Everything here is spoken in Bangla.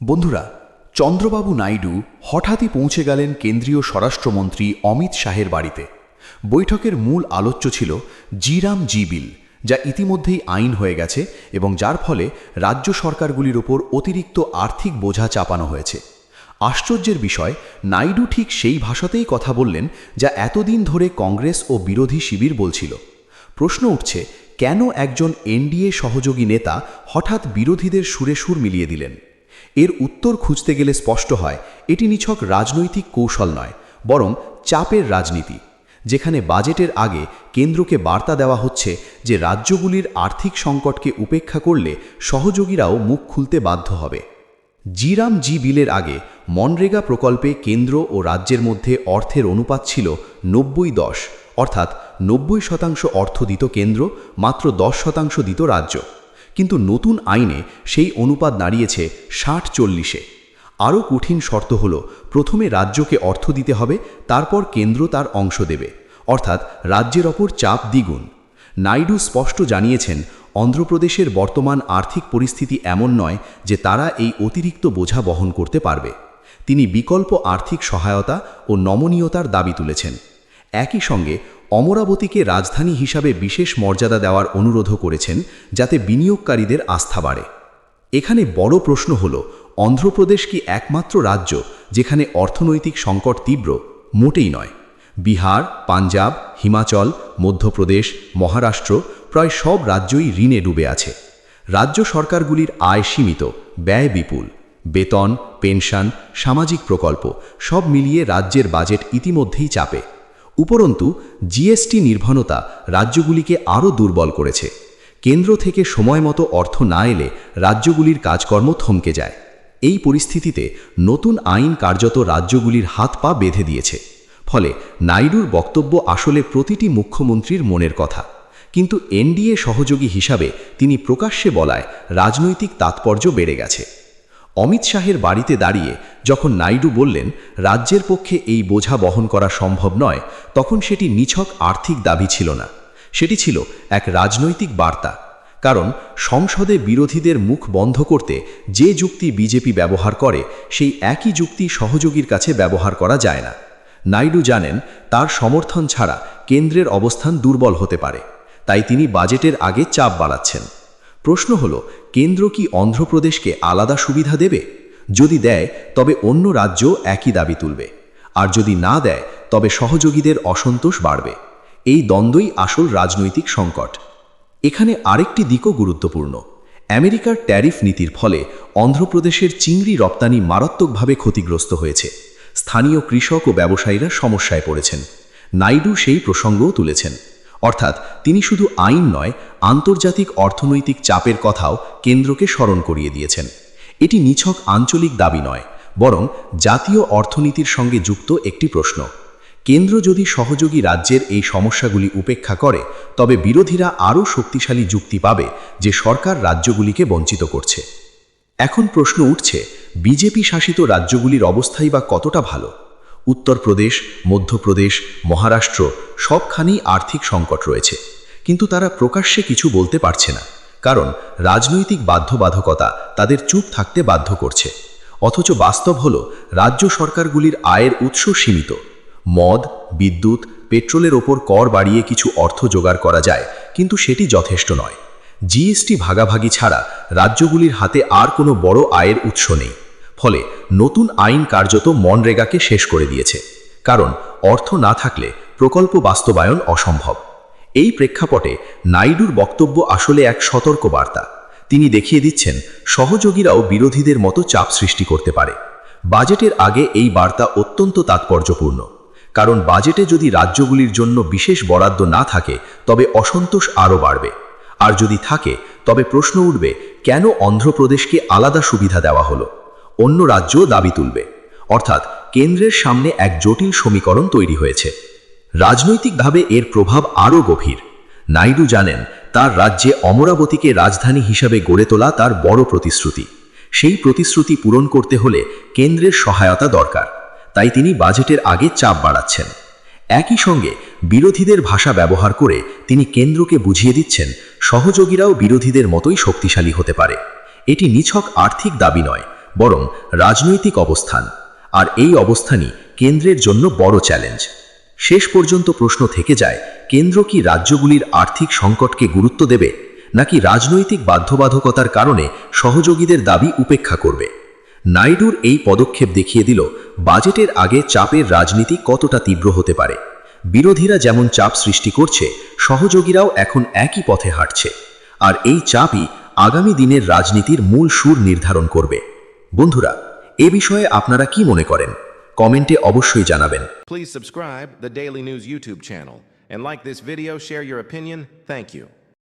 বন্ধুরা, চন্দ্রবাবু নাইডু হঠাৎই পৌঁছে গেলেন কেন্দ্রীয় স্বরাষ্ট্রমন্ত্রী অমিত শাহের বাড়িতে। বৈঠকের মূল আলোচ্য ছিল জিরাম জি বিল, যা ইতিমধ্যেই আইন হয়ে গেছে এবং যার ফলে রাজ্য সরকারগুলির ওপর অতিরিক্ত আর্থিক বোঝা চাপানো হয়েছে। আশ্চর্যের বিষয়, নাইডু ঠিক সেই ভাষাতেই কথা বললেন যা এতদিন ধরে কংগ্রেস ও বিরোধী শিবির বলছিল। প্রশ্ন উঠছে, কেন একজন এনডিএ সহযোগী নেতা হঠাৎ বিরোধীদের সুরে সুর মিলিয়ে দিলেন? এর উত্তর খুঁজতে গেলে স্পষ্ট হয়, এটি নিছক রাজনৈতিক কৌশল নয়, বরং চাপের রাজনীতি, যেখানে বাজেটের আগে কেন্দ্রকে বার্তা দেওয়া হচ্ছে যে রাজ্যগুলির আর্থিক সংকটকে উপেক্ষা করলে সহযোগীরাও মুখ খুলতে বাধ্য হবে। জিরাম জি বিলের আগে মনরেগা প্রকল্পে কেন্দ্র ও রাজ্যের মধ্যে অর্থের অনুপাত ছিল নব্বই দশ, অর্থাৎ নব্বই শতাংশ অর্থ দিত কেন্দ্র, মাত্র দশ শতাংশ দিত রাজ্য। কিন্তু নতুন আইনে সেই অনুপাত দাঁড়িয়েছে ষাট চল্লিশে। আরও কঠিন শর্ত হল, প্রথমে রাজ্যকে অর্থ দিতে হবে, তারপর কেন্দ্র তার অংশ দেবে। অর্থাৎ রাজ্যের ওপর চাপ দ্বিগুণ। নাইডু স্পষ্ট জানিয়েছেন, অন্ধ্রপ্রদেশের বর্তমান আর্থিক পরিস্থিতি এমন নয় যে তারা এই অতিরিক্ত বোঝা বহন করতে পারবে। তিনি বিকল্প আর্থিক সহায়তা ও নমনীয়তার দাবি তুলেছেন। একই সঙ্গে অমরাবতীকে রাজধানী হিসাবে বিশেষ মর্যাদা দেওয়ার অনুরোধও করেছেন, যাতে বিনিয়োগকারীদের আস্থা বাড়ে। এখানে বড় প্রশ্ন হল, অন্ধ্রপ্রদেশ কি একমাত্র রাজ্য যেখানে অর্থনৈতিক সংকট তীব্র? মোটেই নয়। বিহার, পাঞ্জাব, হিমাচল, মধ্যপ্রদেশ, মহারাষ্ট্র প্রায় সব রাজ্যই ঋণে ডুবে আছে। রাজ্য সরকারগুলির আয় সীমিত, ব্যয় বিপুল। বেতন, পেনশন, সামাজিক প্রকল্প সব মিলিয়ে রাজ্যের বাজেট ইতিমধ্যেই চাপে। উপরন্তু, জিএসটি নির্ভরতা রাজ্যগুলিকে আরও দুর্বল করেছে। কেন্দ্র থেকে সময় মতো অর্থ না এলে রাজ্যগুলির কাজকর্ম থমকে যায়। এই পরিস্থিতিতে নতুন আইন কার্যত রাজ্যগুলির হাত পা বেঁধে দিয়েছে। ফলে নাইডুর বক্তব্য আসলে প্রতিটি মুখ্যমন্ত্রীর মনের কথা। কিন্তু এনডিএ সহযোগী হিসাবে তিনি প্রকাশ্যে বলায় রাজনৈতিক তাৎপর্য বেড়ে গেছে। অমিত শাহের বাড়িতে দাঁড়িয়ে যখন নাইডু বললেন, রাজ্যের পক্ষে এই বোঝা বহন করা সম্ভব নয়, তখন সেটি নিছক আর্থিক দাবি ছিল না। সেটি ছিল এক রাজনৈতিক বার্তা। কারণ সংসদে বিরোধীদের মুখ বন্ধ করতে যে যুক্তি বিজেপি ব্যবহার করে, সেই একই যুক্তি সহযোগীর কাছে ব্যবহার করা যায় না। নাইডু জানেন, তার সমর্থন ছাড়া কেন্দ্রের অবস্থান দুর্বল হতে পারে। তাই তিনি বাজেটের আগে চাপ বাড়াচ্ছেন। প্রশ্ন হল, কেন্দ্র কি অন্ধ্রপ্রদেশকে আলাদা সুবিধা দেবে? যদি দেয়, তবে অন্য রাজ্য একই দাবি তুলবে। আর যদি না দেয়, তবে সহযোগীদের অসন্তোষ বাড়বে। এই দ্বন্দ্বই আসল রাজনৈতিক সংকট। এখানে আরেকটি দিকও গুরুত্বপূর্ণ। আমেরিকার ট্যারিফ নীতির ফলে অন্ধ্রপ্রদেশের চিংড়ি রপ্তানি মারাত্মকভাবে ক্ষতিগ্রস্ত হয়েছে। স্থানীয় কৃষক ও ব্যবসায়ীরা সমস্যায় পড়েছেন। নাইডু সেই প্রসঙ্গও তুলেছেন। অর্থাৎ তিনি শুধু আইন নয়, আন্তর্জাতিক অর্থনৈতিক চাপের কথাও কেন্দ্রকে স্মরণ করিয়ে দিয়েছেন। এটি নিছক আঞ্চলিক দাবি নয়, বরং জাতীয় অর্থনীতির সঙ্গে যুক্ত একটি প্রশ্ন। কেন্দ্র যদি সহযোগী রাজ্যের এই সমস্যাগুলি উপেক্ষা করে, তবে বিরোধীরা আরও শক্তিশালী যুক্তি পাবে যে সরকার রাজ্যগুলিকে বঞ্চিত করছে। এখন প্রশ্ন উঠছে, বিজেপি শাসিত রাজ্যগুলির অবস্থাই বা কতটা ভালো? উত্তরপ্রদেশ, মধ্যপ্রদেশ, মহারাষ্ট্র সবখানেই আর্থিক সংকট রয়েছে। কিন্তু তারা প্রকাশ্যে কিছু বলতে পারছে না, কারণ রাজনৈতিক বাধ্যবাধকতা তাদের চুপ থাকতে বাধ্য করছে। অথচ বাস্তব হল, রাজ্য সরকারগুলির আয়ের উৎস সীমিত। মদ, বিদ্যুৎ, পেট্রোলের ওপর কর বাড়িয়ে কিছু অর্থ জোগাড় করা যায়, কিন্তু সেটি যথেষ্ট নয়। জিএসটি ভাগাভাগি ছাড়া রাজ্যগুলির হাতে আর কোনো বড় আয়ের উৎস নেই। ফলে নতুন আইন কার্যত মনরেগাকে শেষ করে দিয়েছে। কারণ, অর্থ না থাকলে প্রকল্প বাস্তবায়ন অসম্ভব। এই প্রেক্ষাপটে নাইডুর বক্তব্য আসলে এক সতর্ক বার্তা তিনি দেখিয়ে দিচ্ছেন, সহযোগীরাও বিরোধীদের মতো চাপ সৃষ্টি করতে পারে। বাজেটের আগে এই বার্তা অত্যন্ত তাৎপর্যপূর্ণ। কারণ, বাজেটে যদি রাজ্যগুলির জন্য বিশেষ বরাদ্দ না থাকে, তবে অসন্তোষ আরও বাড়বে। আর যদি থাকে, তবে প্রশ্ন উঠবে, কেন অন্ধ্রপ্রদেশকে আলাদা সুবিধা দেওয়া হলো? অন্য রাজ্যও দাবি তুলবে। অর্থাৎ কেন্দ্রের সামনে এক জটিল সমীকরণ তৈরি হয়েছে। রাজনৈতিকভাবে এর প্রভাব আরও গভীর। নাইডু জানেন, তার রাজ্যে অমরাবতীকে রাজধানী হিসাবে গড়ে তোলা তার বড় প্রতিশ্রুতি। সেই প্রতিশ্রুতি পূরণ করতে হলে কেন্দ্রের সহায়তা দরকার। তাই তিনি বাজেটের আগে চাপ বাড়াচ্ছেন। একই সঙ্গে বিরোধীদের ভাষা ব্যবহার করে তিনি কেন্দ্রকে বুঝিয়ে দিচ্ছেন, সহযোগীরাও বিরোধীদের মতোই শক্তিশালী হতে পারে। এটি নিছক আর্থিক দাবি নয় বরং রাজনৈতিক অবস্থান। আর এই অবস্থানই কেন্দ্রের জন্য বড় চ্যালেঞ্জ। শেষ পর্যন্ত প্রশ্ন থেকে যায়, কেন্দ্র কি রাজ্যগুলির আর্থিক সংকটকে গুরুত্ব দেবে, নাকি রাজনৈতিক বাধ্যবাধকতার কারণে সহযোগীদের দাবি উপেক্ষা করবে? নাইডুর এই পদক্ষেপ দেখিয়ে দিল, বাজেটের আগে চাপের রাজনীতি কতটা তীব্র হতে পারে। বিরোধীরা যেমন চাপ সৃষ্টি করছে, সহযোগীরাও এখন একই পথে হাঁটছে। আর এই চাপই আগামী দিনের রাজনীতির মূল সুর নির্ধারণ করবে। বন্ধুরা, এ বিষয়ে আপনারা কি মনে করেন? কমেন্টে অবশ্যই জানাবেন। Please subscribe the daily news YouTube channel and like this video share your opinion thank you